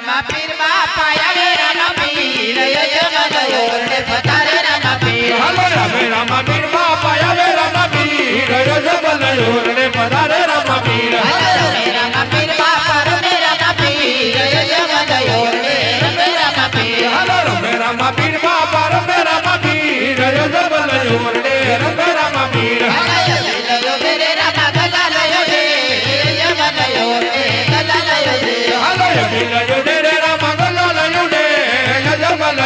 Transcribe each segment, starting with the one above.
રામા પીર બાપા રે રામા પીર જગત ઓરડે પધારે રામા પીર. હમ રામે રામા પીર બાપા રે રામા પીર જગત ઓરડે પધારે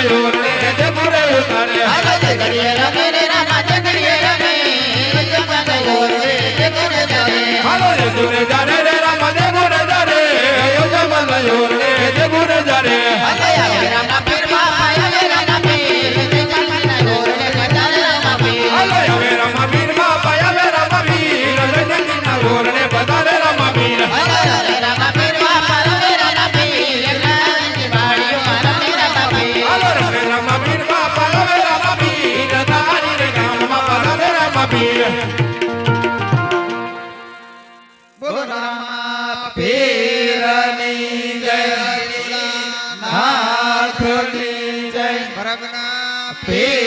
યુગ ને જગરે ઉતારે હવે જગરે રમે વીર બોલો રામા પીરની જય નાથની જય પીરની જય